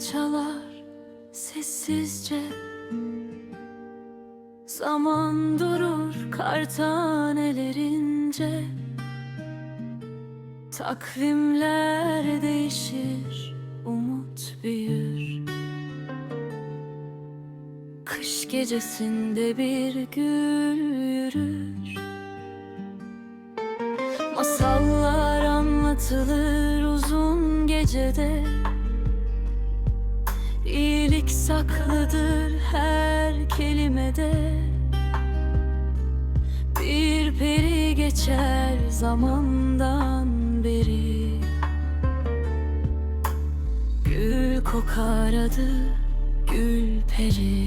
çalar sessizce. Zaman durur kar tanelerince. Takvimler değişir, umut büyür. Kış gecesinde bir gül yürür. Masallar anlatılır uzun gecede İyilik saklıdır her kelimede. Bir peri geçer zamandan beri. Gül kokar adı gül peri.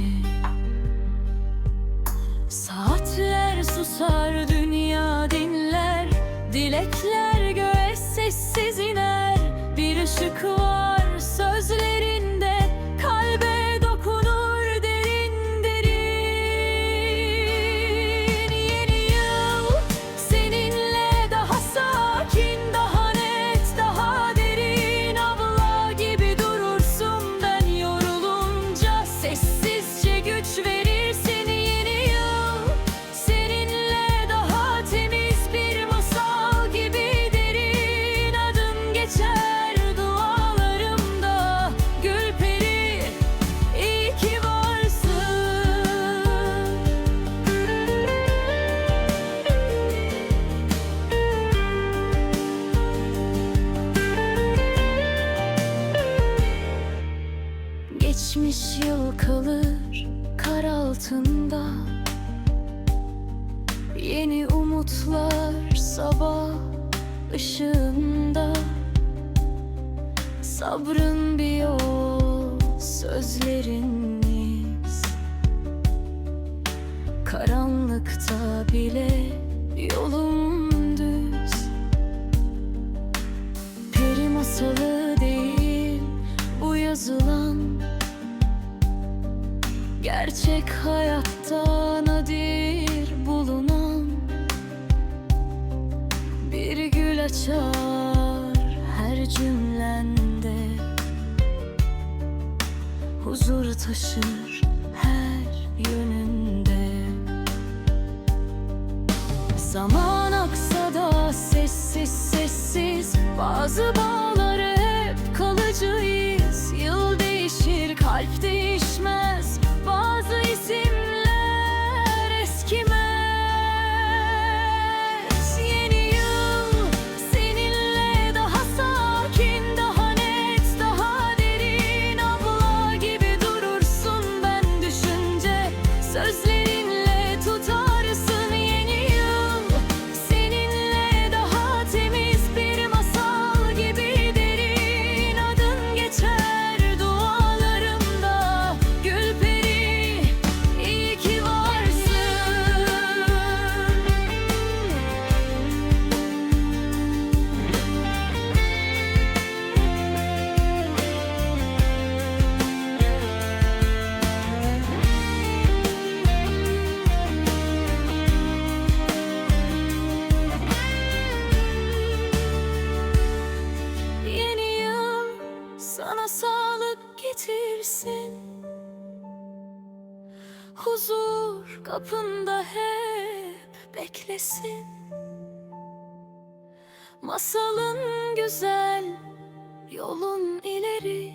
Saatler susar dünya dinler. Dilekler göğe sessiz iner. Bir ışık var Geçmiş yıl kalır kar altında. Yeni umutlar sabah ışığında. Sabrın bir yol sözleriniz. Karanlıkta bile yolum düz. Peri masalı değil bu yazılan Gerçek hayatta nadir bulunan Bir gül açar her cümlende. Huzur taşır her yönünde. Zaman aksa da sessiz sessiz Bazı bağları getirsin Huzur kapında hep beklesin. Masalın güzel yolun ileri